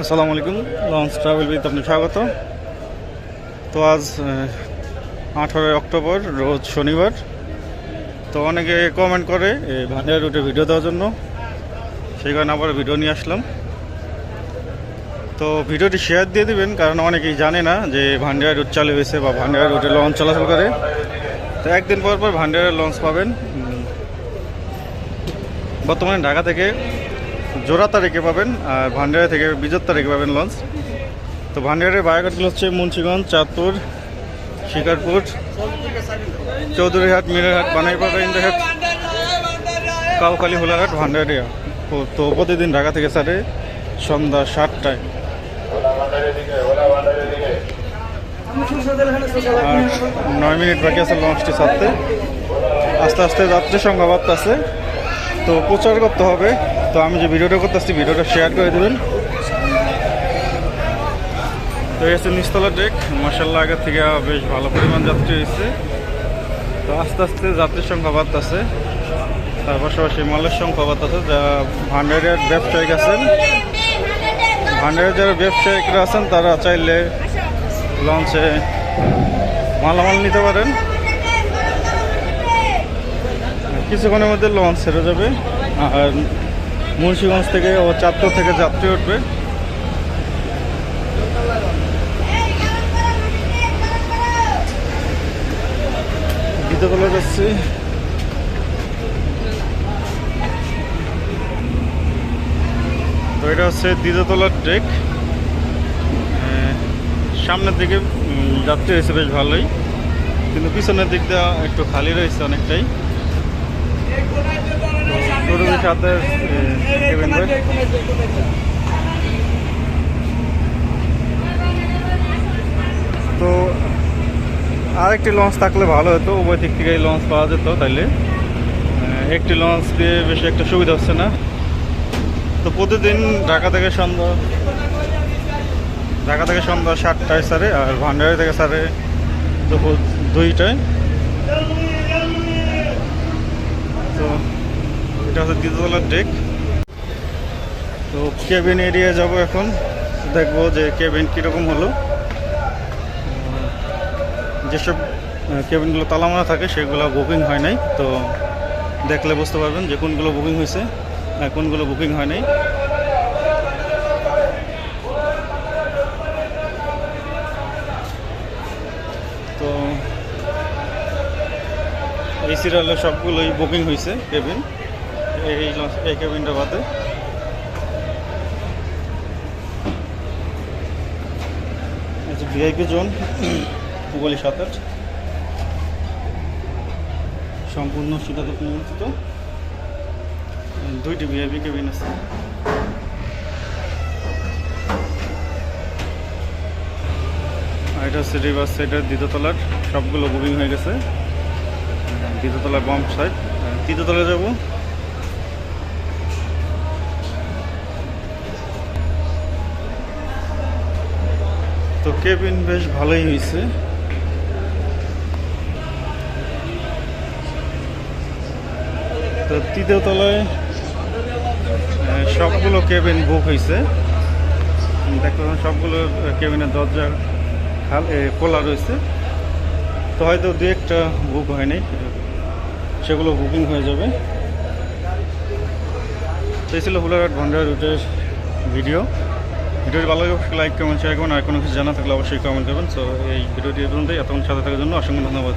আসসালামু আলাইকুম, launch travel with আপনি স্বাগত। তো আজ আঠারোই অক্টোবর, রোজ শনিবার। তো অনেকে কমেন্ট করে এই ভান্ডার রুটে ভিডিও দেওয়ার জন্য। সেই কারণে আবার ভিডিও নিয়ে আসলাম। তো ভিডিওটি শেয়ার দিয়ে দিবেন, কারণ অনেকেই জানে না যে ভান্ডার রুট চালু হয়েছে বা ভান্ডার রুটে লঞ্চ চলাচল করে। তো একদিন পর পর ভান্ডারের লঞ্চ পাবেন। বর্তমানে ঢাকা থেকে জোড়া তারিখে পাবেন, আর ভান্ডারা থেকে বিজত তারিখে পাবেন লঞ্চ। তো ভান্ডারের বায়োঘাটগুলো হচ্ছে মুন্সিগঞ্জ, চাঁদপুর, শিকারপুর, চৌধুরীহাট মিরারহাট বানাইপাড়া, ইন্দ্রহাট, কাউখালী, হোলারহাট, ভান্ডারিয়া। তো- প্রতিদিন ঢাকা থেকে ছাড়ে সন্ধ্যা সাতটায়। আর নয় মিনিট বাকি আছে লঞ্চটি ছাড়তে। আস্তে আস্তে যাত্রী সংখ্যা বাড়তেছে তো প্রচার করতে হবে। তো আমি যে ভিডিওটা করতেছি, ভিডিওটা শেয়ার করে দেবেন। তো হচ্ছে নিস্তলা ডেক মার্শাল্লাহ আগের থেকে বেশ ভালো পরিমাণ যাত্রী হয়েছে। তো আস্তে আস্তে যাত্রীর সংখ্যা বাড়তেছে। তার পাশাপাশি মালের সংখ্যা বাড়তেছে। যা ভান্ডারের ব্যবসায়িক আছেন, ভান্ডারের যারা ব্যবসায়িকরা আছেন, তারা চাইলে লঞ্চে মালামাল নিতে পারেন। কিছুক্ষণের মধ্যে লঞ্চ ছেড়ে যাবে। আর মুন্সিগঞ্জ থেকে ও চাঁদপুর থেকে যাত্রী উঠবে। গীততলা যাচ্ছি। তো এটা হচ্ছে দ্বিতীয়তলার ডেক সামনের দিকে যাত্রী হয়েছে বেশ ভালোই। কিন্তু পিছনের দিকটা একটু খালি রয়েছে অনেকটাই। সাথে কেবিন তো আরেকটি লঞ্চ থাকলে ভালো হতো, উভয় দিক থেকে লঞ্চ পাওয়া যেত তাইলে। একটি লঞ্চ দিয়ে বেশি একটা সুবিধা হচ্ছে না। তো প্রতিদিন ঢাকা থেকে সন্ধ্যা, ঢাকা থেকে সন্ধ্যা সাতটায় সারে আর ভান্ডারি থেকে সারে দুপুর দুইটায়। তো এটা হচ্ছে দ্বিতীয়তলার ডেক তো কেবিন এরিয়া যাব এখন। দেখব যে কেবিন কীরকম হলো। যেসব কেবিনগুলো তালামারা থাকে, সেগুলো বুকিং হয় নাই। তো দেখলে বুঝতে পারবেন যে কোনগুলো বুকিং হয়েছে কোনগুলো বুকিং হয় নাই। তো এই সিরিয়ালে সবগুলোই বুকিং হয়েছে কেবিন এই লঞ্চ- এই কেবিনটা বাদে। আচ্ছা ভিআইপি জোন হুগলি সাত আট সম্পূর্ণ শীতাতে নিয়ন্ত্রিত দুইটি ভিআইপি কেবিন আছে। এটা হচ্ছে রিভার সাইডের দ্বিতীয়তলার সবগুলো বুকিং হয়ে গেছে। দ্বিতীয়তলার বাম সাইড তৃতীয়তলায় যাব। তো কেবিন বেশ ভালোই হয়েছে। তো তৃতীয় তলায় সবগুলো কেবিন বুক হয়েছে। দেখতে সবগুলো কেবিনের দরজা খাল খোলা রয়েছে। তো হয়তো দু একটা বুক হয়নি সেগুলো বুকিং হয়ে যাবে। তো এই ছিল হুলারহাট ভান্ডার রুটের ভিডিও। ভিডিওটি ভালো লাগে অবশ্যই লাইক কমেন্ট শেয়ার করুন। আর কোনো কিছু জানা থাকলে অবশ্যই কমেন্ট করবেন। সো এই ভিডিওটি এই পর্যন্তই। এতক্ষণ সাথে থাকার জন্য অসংখ্য ধন্যবাদ।